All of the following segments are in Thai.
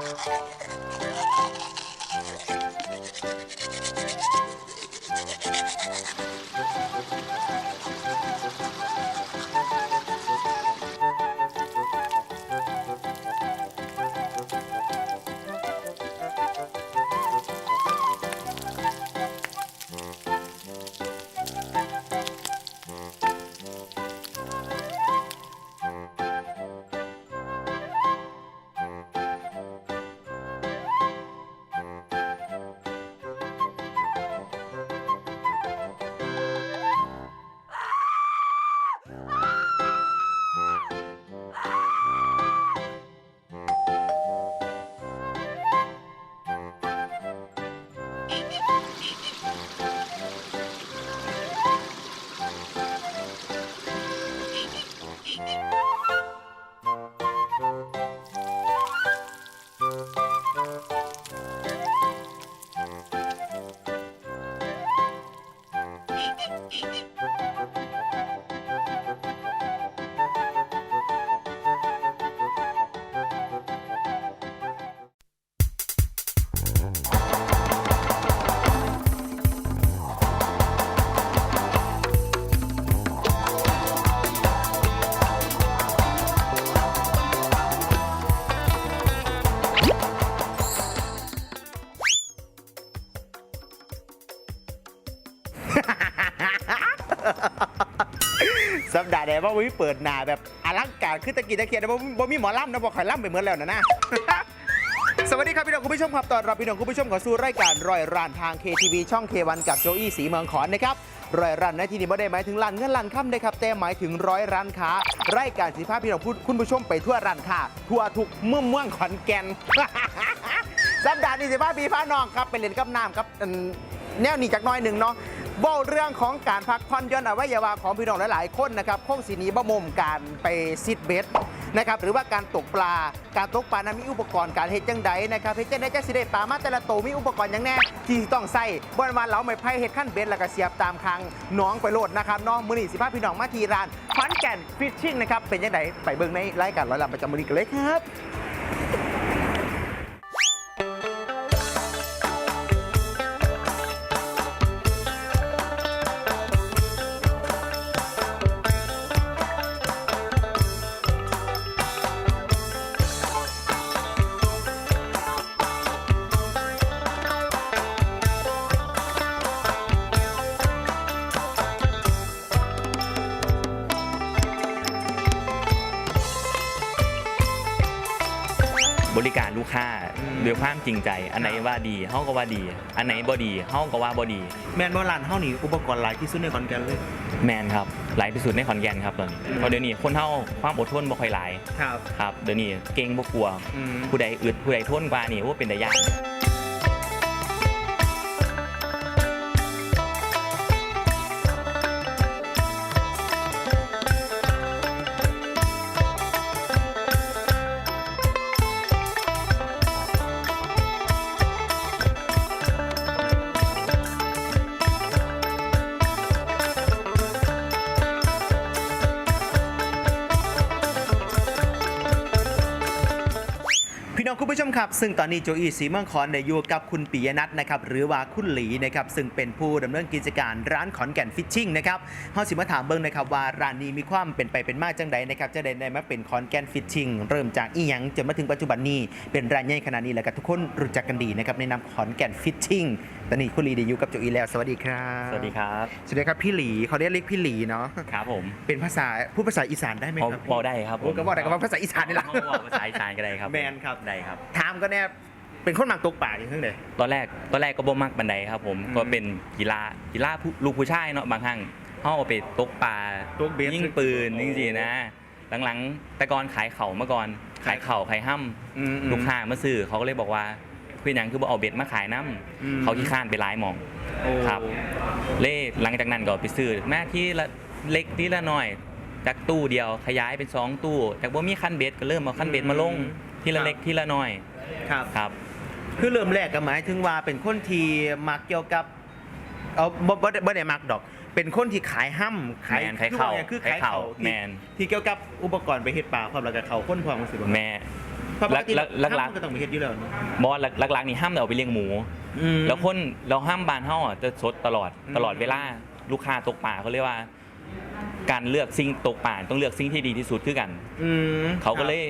Thank you. ดาห์ใดว่าวิเปิดหน้าแบบอลังการคือตะกี้ตะเคียนบ่บ่มีหมอล่ำนะบ่ข่อยล่ำไปเหมือนแล้วนะนะ สวัสดีครับพี่น้องคุณผู้ชมครับตอนรับพี่น้องคุณผู้ชมเข้าสู่รายการรอยร้านทาง KTV ช่อง K1 กับโจอี้สีเมืองขอนนะครับรอยร้านในที่นี้ไม่ได้หมายถึงร้านเงินร้านค่ำนะครับแต่หมายถึงร้อยร้านค้ารายการสีภาพพี่น้องพูดคุณผู้ชมไปทั่วร้านค้าทั่วทุกเมืองเมืองขอนแก่น สัปดาห์นี้สิบ้าพี่พ้าน้องครับไปเล่นกับน้ำครับอืมแนวนี้จากหน้อยหนึ่งเนาะ บ้าเรื่องของการพักผ่อนย่อนอวัยวะของพี่น้องหลาย ๆ คนนะครับคงสีนี้บ่มุมการไปซิดเบสนะครับหรือว่าการตกปลาการตกปลานั้นมีอุปกรณ์การเฮ็ดจังใดนะครับเฮ็ดจังใดจังสิได้ปลามาแต่ละโตวมีอุปกรณ์อย่างแน่ที่ต้องใส่บนวันเราไม่ไพ่เฮ็ดขั้นเบสแล้วก็เสียบตามคางน้องไปโหลดนะครับน้องมือนีสิพาพี่น้องมาทีร้านขอนแก่นฟิชชิ่งนะครับเป็นยังไงไปเบิ่งในรายการร้อยลำประจำมือนี้กันเลยครับ ลูกค้าอืมด้วยความจริงใจ อันไหนครับว่าดีเฮาก็ว่าดี อันไหนบ่ดีเฮาก็ว่าบ่ดี แมนบอลานเท่านี้อุปกรณ์หลายที่สุดในขอนแก่นเลย แมนครับหลายที่สุดในขอนแก่นครับตอนนี้อืมเพราะเดี๋ยวนี้คนเฮาความอดทนบ่ค่อยหลายครับ ครับเดี๋ยวนี้เก่งบ่กลัวอืมผู้ใดอึดผู้ใดทนกว่านี่ว่าเป็นได้ยาก คุณผู้ชมครับ ซึ่งตอนนี้โจอีสีเมืองคอนได้อยู่กับคุณปิยนัทนะครับหรือว่าคุณหลีนะครับซึ่งเป็นผู้ดำเนินกิจการร้านขอนแก่นฟิชชิ่งนะครับเฮาสิมาถามเบิ่งนะครับว่าร้านนี้มีความเป็นไปเป็นมาจังใดนะครับจะได้ได้มาเป็นขอนแก่นฟิชชิ่งเริ่มจากอีหยังจนมาถึงปัจจุบันนี้เป็นร้านใหญ่ขนาดนี้แล้วก็ทุกคนรู้จักกันดีนะครับในนามขอนแก่นฟิชชิ่งตอนนี้คุณหลีได้อยู่กับโจอีแล้วสวัสดีครับสวัสดีครับสวัสดีครับพี่หลีเขาเรียกเรียกพี่หลีเนาะครับผมเป็นภาษาพูดภาษาอีสานได้ไหมพอครับพอได้ครับผโอ้มก็บอกได้ก็ว่าภาษาอีสานนี่แหละเฮาเว้าภาษาอีสานก็ได้ครับแมนครับได้ครับถามก็แน่เป็นคนหมักตกป่าอย่างเช่นเลยตอนแรกตอนแรกก็บ่มักบันไดครับ ผมอืมก็เป็นกีฬากีฬาผู้ลูกผู้ชายเนาะบางครั้งเฮาเอาไปตกปลาตกเบสยิงปืนจริงๆนะ หลังๆ แต่ก่อนขายเข่ามาก่อน ขายเข่าขายห้ำอืมอืมลูกค้ามาซื้อเขาก็เลยบอกว่าคือหยังคือบ่เอาเบ็ดมาขายน้อืมำเขาขี้ข้านไปหลายหมองโอ้ครับเล่หลังจากนั้นก็ไปซื้อแม่ที่ละเล็กที่ละน้อย จากตู้เดียวขยายเป็นสองตู้จากว่ามีขั้นเบสก็เริ่มเอาขั้นเบสมาลงอืมทีละเล็กทีละน้อย ครับ ครับ คือเริ่มแรกก็หมายถึงว่าเป็นคนที่มักเกี่ยวกับเอาบ่บ่ได้บ่ได้มักดอก เป็นคนที่ขายห้ำแมนขายเข่าคือขายขายเข่าเข่าแมที่นที่เกี่ยวกับอุปกรณ์ไปเฮ็ดปลาความแล้วก็เขาค้นความรู้สึกว่าแม่ เพราะปกติลักลักลักห้ำมันก็ต้องไปเฮ็ดอยู่แล้วเนอะบอสหลักๆนี่ห้ามเอาไปเลี้ยงหมู อืม แล้วคนเราห้ามบานเฮาอะจะสดตลอดอืม ตลอดเวลาลูกค้าตกป่าเขาเรียกว่า การเลือกสิ่งตกป่าต้องเลือกสิ่งที่ดีที่สุดคือกัน อืมเขาก็เลย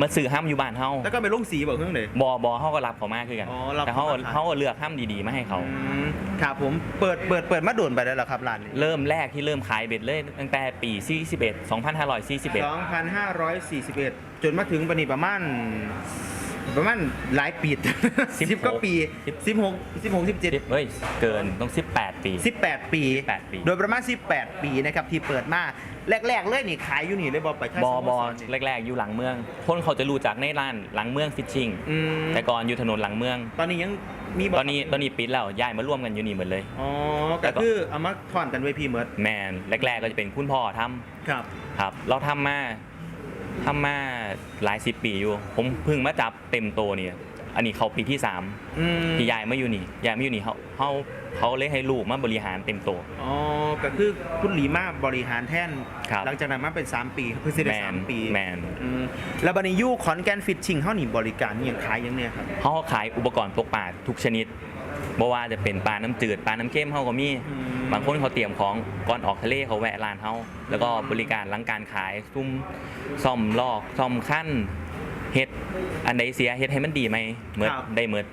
มาซื้อห้ามอยู่บ้านเฮาแล้วก็ไปลงสีบอกเครื่องเลย บอบอเฮาก็รับเขามากคือกัน อ๋อรับแต่เฮาเขามาขาย เฮาก็เลือกห้ามดีๆมาให้เขา อืมครับผมเปิดเปิดเปิดมาโดนไปแล้วเหรอครับร้านนี้เริ่มแรกที่เริ่มขายเบ็ดเลยตั้งแต่ปี 41 2541 2,541 จนมาถึงปานนี้ประมาณ ประมาณหลายปีสิบสิบหกก็ปีสิบสิบหกสิบหกสิบเจ็ดเฮ้ย เกินต้อง 18 ปี 18 ปี 18 ปี โดยประมาณ 18 ปีนะครับที่เปิดมาแรกๆเลยนี่ขายอยู่นี่เลยบอกไปบอบอแรกๆ อยู่หลังเมือง คนเขาจะรู้จักในร้านหลังเมืองฟิชชิงอืมแต่ก่อนอยู่ถนนหลังเมือง ตอนนี้ยังมีบ่ตอนนี้ตอนนี้ปิดแล้วย้ายมาร่วมกันอยู่นี่หมดเลยอ๋อแล้ก็วก็คือเอามาถอนกันไว้พี่เมิร์ดแมนแรกๆก็จะเป็นคุณพ่อทำครับครับ เราทำมา ทำมาหลายสิบปีอยู่ ผมเพิ่งมาจับเต็มโตเนี่ย อันนี้เขาปีที่สามอืมที่ย้ายมาอยู่นี่ย้ายมาอยู่นี่เขาเขาเขาเลยให้ลูกมาบริหารเต็มโต อ๋อก็คือคุณหลีมาบริหารแท่น ครับ หลังจากนั้นมาเป็น 3 ปีเพื่อสิได้แมนสามปีแมนอืมแล้วบันนี้ยูขอนแกนฟิชชิงเขาหนีบริการนี่ยังขายยังเนี่ยครับ เขาขายอุปกรณ์ตกปลาทุกชนิด บ่ว่าจะเป็นปลาน้ำจืดปลาน้ำเค็มเขาก็มีอืมบางคนเขาเตรียมของก่อนออกทะเลเขาแวะร้านเขาแล้วก็บริการหลังการขายซุ้มซ่อมลอกซ่อมขั้นเฮ็ดอันใดเสียเฮ็ดให้มันดีไหมเมิดครับได้เมิด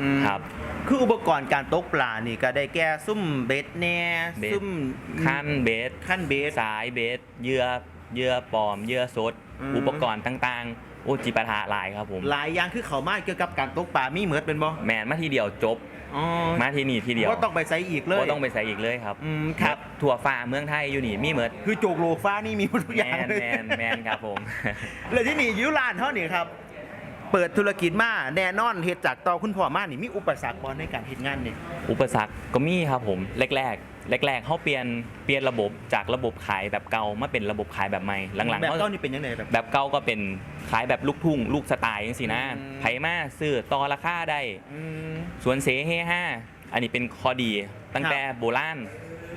อืมครับคืออุปกรณ์การตกปลานี่ก็ได้แก่ซุ่มเบ็ดแน่เบ็ดซุ่มขั้นเบสขั้นเบ็ดสายเบสเหยื่อเหยื่อปลอมเหยื่อสดอืมอุปกรณ์ต่างๆ โอ้จิปาถะหลายครับผมหลายอย่างคือเขามาเกี่ยวกับการตกปลามีเหมือนเป็นบ่แมนมาทีเดียวจบ อ๋อมาที่นี่ทีเดียวก็ต้องไปไซอีกเลยก็ต้องไปใส่อีกเลยครับอืมครับ ถั่วฟ้าเมืองไทยอยู่นี่มีเมิดคือโจกโลฟ้านี่มีหมดทุกอแมย่างนเลยแมนแมนครับผมเลยที่นี่อยุรานเท่านี่ครับ เปิดธุรกิจมาแน่นอนเหตุจากต่อคุณพ่อมานี่มีอุปสรรคบอลในการเฮ็ดงานนี่ อุปสรรคก็มีครับผมแรกๆ แรกๆเขาเปลี่ยนเปลี่ยนระบบจากระบบขายแบบเก่ามาเป็นระบบขายแบบใหม่หลังๆแบบเขาเก้านี่เป็นยังไงแบบ แบบเก่าก็เป็นขายแบบลูกทุ่งลูกสไตล์จังสินะอืม ไผมาซื้อต่อราคาได้ อืม สวนเสเฮห้าอันนี้เป็นข้อดีตั้งแต่โบราณ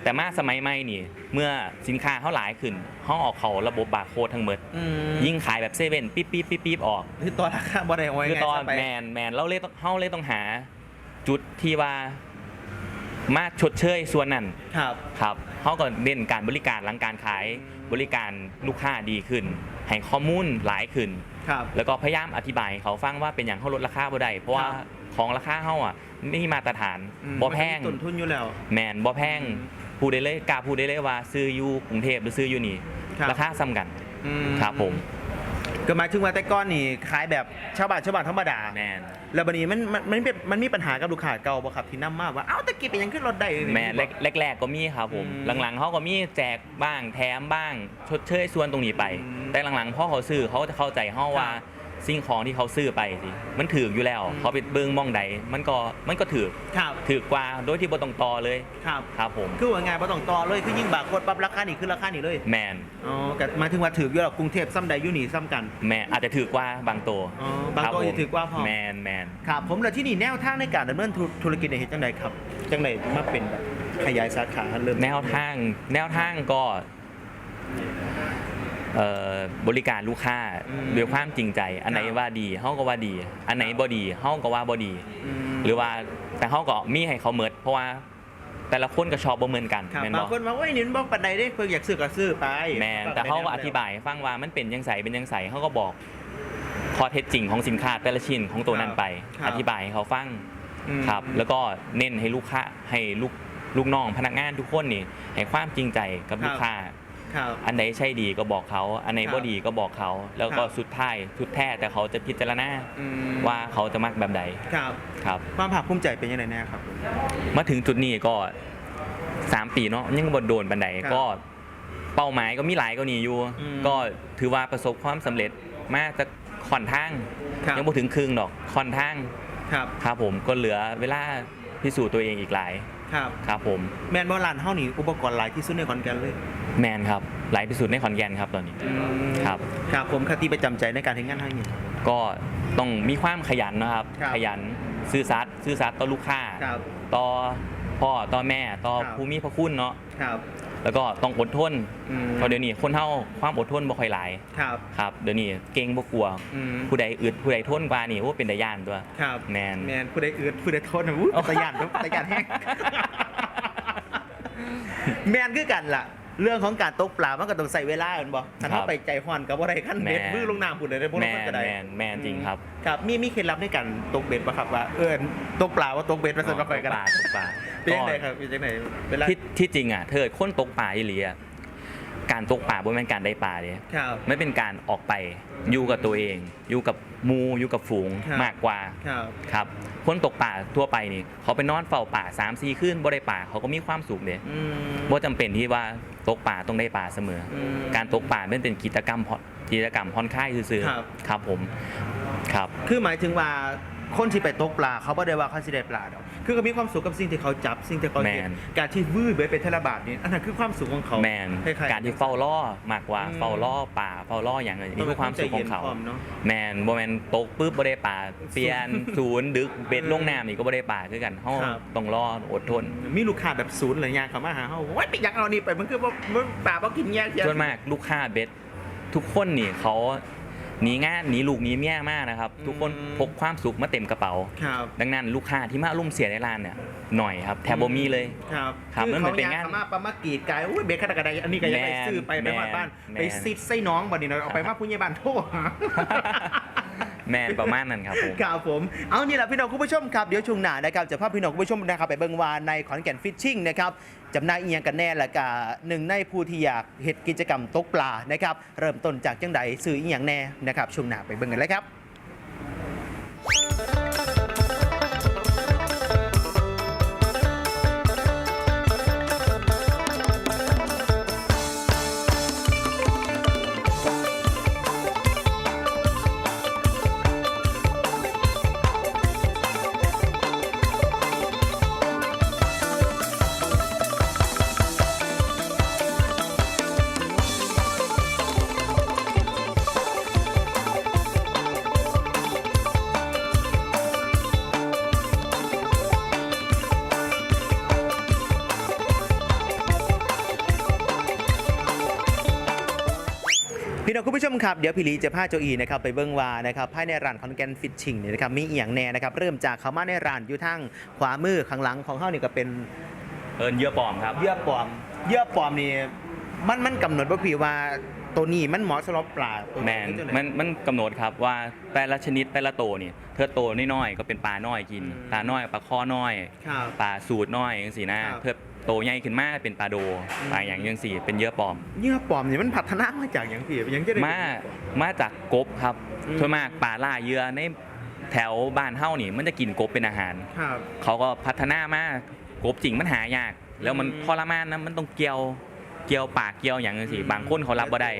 แต่มาสมัยใหม่นี่ เมื่อสินค้าเขาหลายขึ้นเขาออกเขาระบบบาร์โค้ดทั้งหมด อืมยิ่งขายแบบเซเว่นปิ๊บปิ๊บปิ๊บปิ๊บออกคือตอนราคาบ่ได้เอาไว้คือไงตอนซะไป แมนแมนเราเลยต้องเขาเลยต้องหา จุดที่ว่า มาชดเชยส่วนนั้นครับ ครับเขาก็เน้นการบริการหลังการขายอืมบริการลูกค้าดีขึ้น ให้ข้อมูลหลายขึ้น ครับ แล้วก็พยายามอธิบายให้เขาฟังว่าเป็นอย่างเขาลดราคาบ่ได้เพราะว่าครับ ของราคาเขาอะไม่มีมาตรฐานอืมบ่แพง มันมีต้นทุนอยู่แล้ว แมนบ่แพงอืมพูดได้เลยกล้าพูดได้เลยว่าซื้ออยู่กรุงเทพหรือซื้ออยู่นี่ครับ ราคาซ้ำกันอืครับผม ก็หมายถึงว่าแต่ก้อนนี่ขายแบบชาวบ้านชาวบ้านธรรมดา แมน แล้วบัดนี้มันมันมันเป็นมันมีปัญหากับลูกค้าเก่าบ่ครับที่นำมาว่าเอ้าตะกี้เป็นหยังขึ้นรถได้เลย แมนแรกแรกๆก็มีครับผม อืมหลังๆเขาก็มีแจกบ้างแถมบ้างชดเชยส่วนตรงนี้ไป อืมแต่หลังๆพ่อเขาซื้อเขาจะเข้าใจเขาว่า ครับ สิ่งของที่เขาซื้อไปสิมันถืออยู่แล้วอืมเขาไปเบิ้งมองใดมันก็มันก็ถือครับถือกว่าโดยที่บ่ต้องต่อเลยครับ ครับผมคือว่าไงบ่ต้องต่อเลยคือยิ่งบาร์โค้ดปั๊บราคานี่คือราคานี่เลยแมนอ๋อก็หมายถึงว่าถืออยู่แล้วกรุงเทพซ้ำใดอยู่นี่ซ้ำกันแมนอาจจะถือกว่าบางตัวอ๋อบางตัวครัจะถือกว่าพอแมนแมนครับผมแล้วที่นี่แนวทางในการดำเนินธุธุรกิจในเฮ็ดจังไดครับจังไดมาเป็นแบบขยายสาขาเริ่มแนวทาง แนวทางก็ เอ่อบริการลูกค้าด้วยความจริงใจ อันไหนว่าดีเฮาก็ว่าดี อันไหนบ่ดีเฮาก็ว่าบ่ดีอืมหรือว่าแต่เฮาก็มีให้เขาเมิดเพราะว่าแต่ละคนก็ชอบบ่เหมือนกันครับแม่นบาบ่งคนว่าโอ้ยนี่มันบอกปันใดเด้เพิ่นอยากซื้อก็ซื้อไปแม่นแต่เขาก็อธิบายให้ฟังว่ามันเป็นจังไสเป็นจังไสเขาก็บอกข้อเท็จจริงของสินค้าแต่ละชิ้นของตัวนั้นไปอธิบายให้เขาฟังอืม ครับ แล้วก็เน้นให้ลูกค้าให้ลูกลูกน้องพนักงานทุกคนนี่ให้ความจริงใจกับลูกค้า ครับ อันไหนใช่ดีก็บอกเขา อันไหนครับบ่ดีก็บอกเขา แล้วก็ครับ สุดท้ายสุดแท้แต่เขาจะพิจารณาอืมว่าเขาจะมักแบบใดครับ ครับ ความภาคภูมิใจเป็นยังไงแน่ครับ มาถึงจุดนี้ก็สามปีเนาะยังบ่โดนบันไดครับก็เป้าหมายก็มีหลายก็นี่อยู่ อืมก็ถือว่าประสบความสำเร็จมากจะค่อนทาง ครับ ยังบ่ถึงครึ่งดอกค่อนทางครับ ครับผมก็เหลือเวลาพิสูจน์ตัวเองอีกหลาย ครับครับผม แมนบอลลานเฮานี่อุปกรณ์หลายที่สุดในขอนแก่นเลยแมนครับอหลายที่สุดในขอนแก่นครับตอนนี้ ครับ ครับผมคติประจำใจในการทำงานให้เนี่ยก็ต้องมีความขยันนะครับ ครับขยันซื่อสัตย์ซื่อสัตย์ต่อลูกค้า ครับ ต่อพ่อต่อแม่ต่อครับ ผู้มีพระคุณเนาะครับ แล้วก็ต้องอดทนอืมเพราะเดี๋ยวนี้คนเฮาความอดทนบ่ค่อยหลายครับ ครับเดี๋ยวนี้เก่งบ่กลัว อืม ผู้ใดอึดผู้ใดทนกว่านี่โอ้เป็นตาย่านตัวครับแมน แมนผู้ใดอืดผู้ใดทนนะอู้ตะยานตะยานแห้ง แมนคือกันล่ะ เรื่องของการตกปลามันก็ต้องใส่เวลากันบ่ถ้าครัเราบไปใจฮอนกับว่าไรขั้นเบ็ดแม่น มือลงน้ำผุดเลยได้พวกแมเรานก็ได้แมนแมนจริงครับครับ มีมีเคล็ดลับในการตกเบ็ดปะครับว่าเออตกปลาว่าตกเบ็ดมาสำหรับใครกันตกปลาตกปลาเป็นยังไงครับเป็นยังไงเวลาที่ที่จริงอะเธอคนตกปลาอีหลีอะการตกปลาบ่แม่นการได้ปลาเด้ ครับ ไม่เป็นการออกไปอยู่กับตัวเอง อยู่กับห มูอยู่กับฝูงครับ มากกว่าครับครับคนตกป่าทั่วไปนี่ เขาไปนอนเฝ้าป่า3ามสี่คืนบ่ได้ป่าเขาก็มีความสุขเด้อืมบ่จำเป็นที่ว่าตกป่าต้องได้ป่าเสมออมการตกป่าเป็นเป็นกิจกรรมผ่อนกิจกรรมผ่อนคลายซื่อครับ ครับผมครับ คือหมายถึงว่าคนที่ไปตกปลาเขาไม่ได้ว่าเขาสิได้ปลาดอก คือเขามีความสุขกับสิ่งที่เขาจับสิ่งที่เขาเห็นแมน การที่วื้อเบ็ดเป็นเทระบาทนี่อันนั้นคือความสุขของเขาแมนคล้ายๆ การที่เฝ้าล่อมากกว่าอืม เฝ้าล่อป่าเฝ้าล่ออย่างอื่นนี่คือความสุขของเขาใจย็นพร้มเนาะแมนบ่แมนตกปุ๊บบ่ได้ป่าเปลี่ยนศูนย์ดึกเบ็ดลงน้ำนี่ก็บ่ได้ป่าคือกันเฮาครับ ต้องรออดทน มีลูกค้าแบบศูนย์เลยยางเขามาหาเขาว่าไปอยากเอานี่ไปมันคือว่ามันปลาบ่กินแยกเสีย ส่วนมากลูกค้าเบ็ดทุกคนนี่เขา หนีงานหนีลูกหนีเมียมากนะครับ ทุกคนพกความสุขมาเต็มกระเป๋า ครับ ดังนั้นลูกค้าที่มารุ่มเสียในร้านเนี่ยหน่อยครับแทบบ่มีเลย ครับครับคือมันเหมืเขาอนเป็นยางงานเขามาปลามากีดกายอุ้ยเบ็ดขนาดกระไดอันนี้ก็ยังไปแมนซื้อไปไปหอดบ้านแมน ไปซิดไส้น้องบัดนี้เนาะเอาไปมาผู้ใหญ่บ้านโทษ แมนประมาณนั้นครับผม ครับผม เอานี่แหละพี่น้องคุณผู้ชมครับ เดี๋ยวช่วงหน้านะครับจะพาพี่น้องคุณผู้ชมนะครับไปเบิ่งวานในขอนแก่นฟิชชิ่งนะครับ จำหนายเอียงกันแน่และกะหนึ่งในผู้ที่อยากเหตุกิจกรรมตกปลานะครับเริ่มต้นจากจังใดซื้ออีหยังแน่นะครับช่วงหน้าไปเบิ่งกันเลยครับ มครับเดี๋ยวพี่ลีจะพาโจอีนะครับไปเบิ้งวานะครับภายในร้านคอนแกนฟิชชิ่งเนี่ยนะครับมีอีหยังแน่นะครับเริ่มจากเขามาในร้านอยู่ทางขวามือข้างหลังของเขานี่ก็เป็นเอินเยื่อปลอมครับ เยื่อปลอม เยื่อปลอมนี่มันมันกำหนดว่าพี่ว่าตัวนี้มันเหมาะสำหรับปลาตัวแมนจังใดมันมันกำหนดครับว่าแต่ละชนิดแต่ละโตวนี่เธอโตน้อยๆก็เป็นปลาน้อยกิน อืมปลาน้อยปลาข้อน้อย ครับ ปลาสูตรน้อยอย่างสีนะครับเพื่อ โตใหญ่ขึ้นมาเป็นปลาโดอืมปลาอย่างยังสี่เป็นเยื่อปลอมเยื่อปลอมนี่มันพัฒนามาจากอย่างพี่ยังจะได้ มามาจากกบครับอืม ส่วนมากปลาล่าเหยื่อในแถวบ้านเฮ้านี่ มันจะกินกบเป็นอาหาร ครับ เขาก็พัฒนามากบจริงมันหายาก แล้วมันอืม ทรมานนะมันต้องเกี่ยวเกี่ยวปากเกี่ยวอย่างสิอืมบางคนเขารับบ่ได้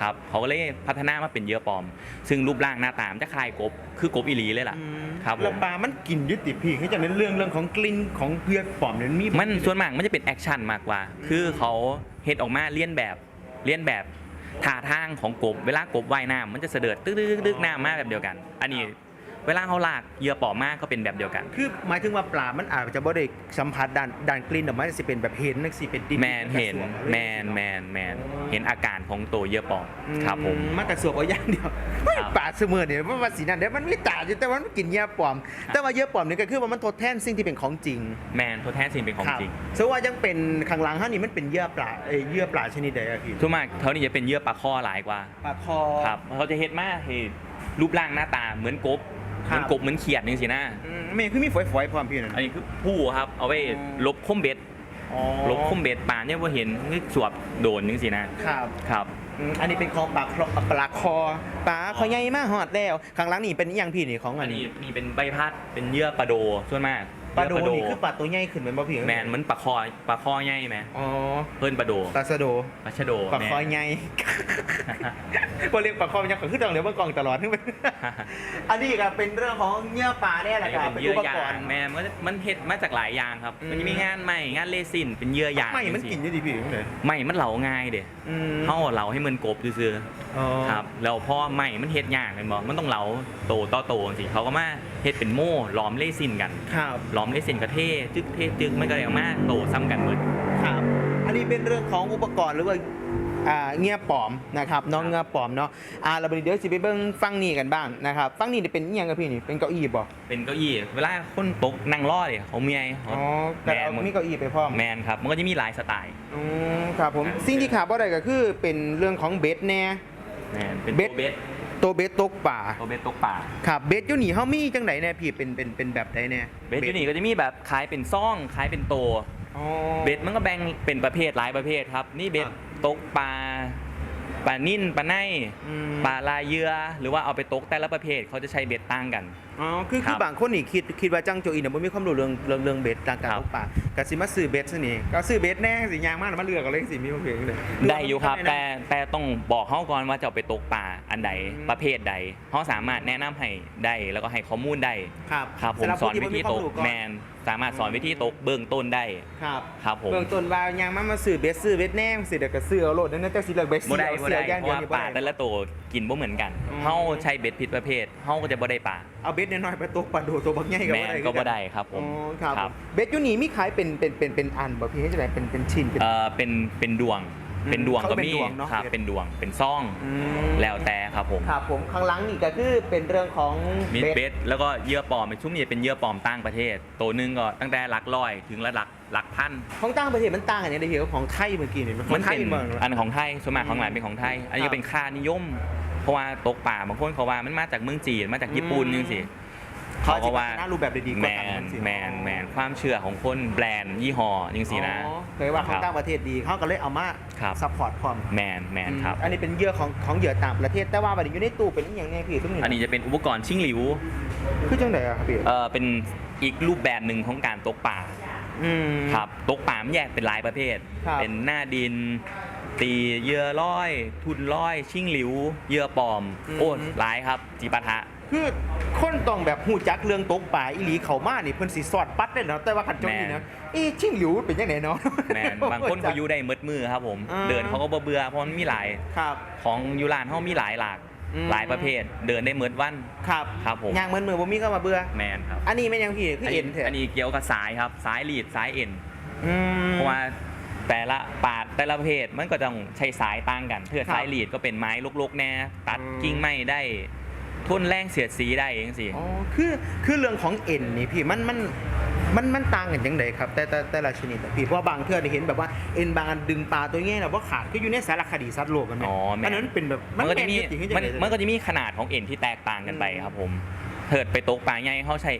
ครับเขาก็เลยพัฒนามาเป็นเหยื่อปลอม ซึ่งรูปร่างหน้าตามนจะคล้ายกบคือกบอีหลีเลยล่ะอืมครับผม แล้วปลามันกินยึดติดพี่เขาจะเน้นเรื่องเรื่องของกลิ่นของเยื่อปลอมเนี่ยมีมันส่วนมากมันจะเป็นแอคชั่นมากกว่า คือเขาเฮ็ดออกมาเลียนแบบเลียนแบบท่าทางของกบ เวลากบว่ายน้ำมันจะเสด็จตึ๊กๆตึกๆน้ำมาแบบเดียวกัน อันนี้ เวลาเขาลากเหยื่อปลอมมากก็เป็นแบบเดียวกัน คือหมายถึงว่าปลา มันอาจจะบ่ได้สัมผัสด้านด้านกลิ่นออกมาสิเป็นแบบเห็นนักสิเป็นดินแมนเห็นกระสวกแมนแมนแมนเห็นอาการของตัวเหยื่อปลอมครับผมอืมันกระสวกเอาอย่างเดียวเฮ้ยครับปลาเสมอเนี่ยมันว่าสีนั้นเดี๋ยวมันมีตาอยู่แต่ว่ามันกินเหยื่อปลอม แต่ว่าเหยื่อปลอมนี่ก็คือว่ามันทดแทนสิ่งที่เป็นของจริง แมนทดแทนสิ่งเป็นของจริงซึ่งว่ายังเป็นข้างหลังเฮานี่มันเป็นเหยื่อปลาเอ้ยเหยื่อปลาชนิดใดอะพี่ส่วนมากเท่านี้จะเป็นเหยื่อปลาข้อหลายกว่าปลาคอครับเขาจะเฮ็ดมาให้รูปร่างหน้าตาเหมือนกบค เหรับมือนกบเหมือนเขียดนี่สินะอืมแม่คือมีฝอยๆพร้อมพี่นั่นอันนี้คือผู้ครับเอาไว้อืมลบคมเบ็ดอ๋อลบคมเบ็ดปลาเนี่ยว่าเห็นคือสวบโดนนี่สินะครับ ครับ อืมอันนี้เป็นของปลาครปลาคอปลาคอใหญ่มากหอดแล้วข้างหลังนี่เป็นอหย่างพี่นี่ของอัอันนนี้นี้มีเป็นใบพัดเป็นเหยื่อปลาโดส่วนมาก ปลาโดเรือนี่คือปลาตัวใหญ่ขึ้นเป็นบ่พี่แมนเหมันปลาคอปลาคอใหญ่ไหมอ๋อเพิ่นปลาโดปลาสะโดปลาชะโดปลาคอแม่นใหญ่บ่เรียกปลาคอมันยังขึ้นตังเดี๋ยวเมื่อกองตลอดทั้งเป็นอันนี้ก็เป็นเรื่องของเนื้อปลาเนี่ยแหอัละนนี้ครับเป็เป็นนเยื่อุอปยากรงณ์แม่มันก็มันเฮ็ดมาจากหลายอย่างครับอืมมันจะมีงานใหม่งานเลซินเป็นเยื่อยางไม่มันจังกินซี้อยู่ดิพี่ข้างในไม่มันเหลาง่ายเด้อืมเฮาเหลาให้มันกบซื่ออ๋อๆครับแล้วพอไม่มันเฮ็ดยากแม่นบ่มันต้องเหลาโตต่อโตจังซี่เขาก็มาเฮ็ดเป็นโม่ล้อมเลซินกันครับล้อมเลซินก็เท่จึกเท่จึกมันก็เลยออกมาโตซ้ำกันหมดครับ อันนี้เป็นเรื่องของอุปกรณ์หรือว่าอ่าเงียปลอมนะครับน้องครับเงียปลอมเนาะอ่าเราไปเดี๋ยวสิไปเบิ่งฟังนี่กันบ้างนะครับฟังนี่นี่เป็นอีหยังกับพี่นี่เป็นเก้าอี้บ่เป็นเก้าอี้เวลาคนตกนั่งรอดเนี่ยเขาเมียอ๋อแต่เอาแมนมีเก้าอี้ไปพร้อมแมนครับมันก็จะมีหลายสไตล์อืมครับผมครับสิ่งที่ขาดบ่ได้ก็คือเป็นเรื่องของเบ็ดแน่แมนเป็นเบ็โตดเบ็ด ตัวเบ็ดตกป่าโตเบ็ดตกป่าครับเบ็ดอยู่นี่เฮามีจังไดแน่พี่เป็นเป็นเป็นแบบใดแน่เบ็ดอยู่นี่ก็จะมีแบบขายเป็นซ่องขายเป็นโตอ๋อเบ็ดมันก็แบ่งเป็นประเภทหลายประเภทครับ นี่เบ็ดครับตกปลา ปลานิ่นปลาไนอืมปลาลายเยื่อหรือว่าเอาไปตกแต่ละประเภทเขาจะใช้เบ็ดต่างกัน อ๋อคือครัคือบ บางคนนี่คิดคิดว่าจังโจอีเนี่ยบ่มีความรู้เรื่องเรื่องเรื่องเบ็ดต่างการครับตกป่าก็สิมาซื้อเบ็ดซะนี่ก็ซื้อเบ็ดแน่สิยางมากแล้วมาเลือกเอาเลยสิมีความเพียงเลย ได้อยู่ครับทำไมนะแต่แต่ต้องบอกเขาก่อนว่าจะเอาไปตกปลาอันใดอืม ประเภทใดเขาสามารถแนะนำให้ได้แล้วก็ให้ข้อมูลได้ครับครับผมสำหรับสอนผู้วิธีบ่ตมีกความรู้อน แมน สามารถสอนวิธีตกเบื้องต้นได้ครับครับผมเบื้องต้นว่ายางมามาซื้อเบ็ดซื้อเบ็ดแน่สิเดี๋ยวก็ซื้อเอาโลดนั่นนะเจ้าสิเลือกเบ็ดบ่ได้เอาบ่เสียได้อย่างเพเดียวราะว่านี่ปบ่ลาได้ แต่ละตัวกินบ่เหมือนกันอืม เฮาใช้เบ็ดผิดประเภทเฮาก็จะบ่ได้ปลาเอาเบ็ดน้อยๆไปตกปลาโดตัวบักใหญ่ก็แมบ่นได้ก็บ่ได้ครับผอ๋มอครับเบ็ดอยู่นี่มีขายเป็นเป็นเป็นเป็นอันบ่พี่ให้จังไดเป็นเป็นชิ้นเป็น เอ่อเป็นเป็นดวงอืม เป็นดวงเขาก็เป็นมีดวงเนอะครับเบ็ดเป็นดวงเป็นซ่องอืม แล้วแต่ครับผมครับผมข้างหลังนี่ก็คือเป็นเรื่องของมีเบ็ดแล้วก็เหยื่อปลอมเป็นชุ่มนี่เป็นเหยื่อปลอมต่างประเทศ ตัวหนึงก็ตั้งแต่หลักร้อยถึงระดับหลักพัน ของต่างประเทศมันต่างกันอย่างไรพี่กับของไทยเมื่อกี้นี่ขมัองนไทยเป็นบ่อันของไทยส่วนมากของหลานเป็นของไทย อันนี้ครับก็เป็นค่านิยม เพราะว่าตกป่าบางคนเขาว่ามันมาจากเมืองจีนมาจากญี่ปุ่นอืม นึงสิ เขาเขาก็ก็ว่าว่าน่ารูปแบบดีๆกแมว่ากันนสิแมนแมนความเชื่อของคนแบรนด์ยี่ห้อยังสินะ อ๋อเคยว่าของครับต่างประเทศดีเขาก็เลยเอามาครับ ซัพพอร์ตพร้อมแมนแมนครับ อันนี้เป็นเหยื่อของของเหยื่อต่างประเทศ แต่ว่าบัดนี้อยู่ในตู้เป็นอหย่างเนี้พี่ทุกนี่อันนี้จะเป็นอุปกรณ์ชิงหลิวคือจังไดอะครับพี่เอ่อเป็นอีกรูปแบบหนึ่งของการตกป่าอืม ครับตกป่ามันแยกเป็นหลายประเภท ครับ เป็นหน้าดิน ตีเหยื่อร้อย ทุนร้อย ชิงหลิวเหยื่อปลอม โอ้หลายครับจีปะทะ คือคนต้องแบบหูจักเรื่องตกป่าอีหลีเขามานี่เพิ่นสิสอดปัดได้เนาะแต่ว่าขันจงนี่แม่นะเอ๊ะชิงหลิวเป็นยังไงเนาะแมนบางคนเขาอยู่ได้มืดมือครับผมอ่าเดินเขาก็บ่เบื่อเพราะมันมีหลายครับของอยูรานเขามีหลายหลากอืมหลายประเภท เดินได้มืดวันครับครับผมยางเหมือนมือบ่มีก็มาเบื่อแมนครับอันนี้แม่นยังพี่คือเอ็นเถอัอะนนี้เกี่ยวกับสายครับสายลีดสายเอ็นอืมเพราะว่าแต่ละปาดแต่ละประเภทมันก็ต้องใช้สายต่างกันเพื่อครับสายลีดก็เป็นไม้ลกๆแน่ตัดอืมกิ่งไม้ได้ ทุนแรงเสียดสีได้เองสิอ๋อคือคือเรื่องของเอ็นนี่พี่มันมันมันมันต่างกันจังไดครับ แต่แต่แต่ละชนิดอะพี่เพราะว่าบางเทื่อได้เห็นแบบว่าเอ็นบางอันดึงปลาตัวเงี้ยแล้วว่าขาดคืออยู่ในสารคดีสัตว์โลกกันไหมอ๋อแม่อันนั้นเป็นแบบมันก็จะมีแนจริงๆมันจังใด มันก็จะมีขนาดของเอ็นที่แตกต่างกันไปอืมครับผมเถิดไปตกปลาใหญ่เขาใช้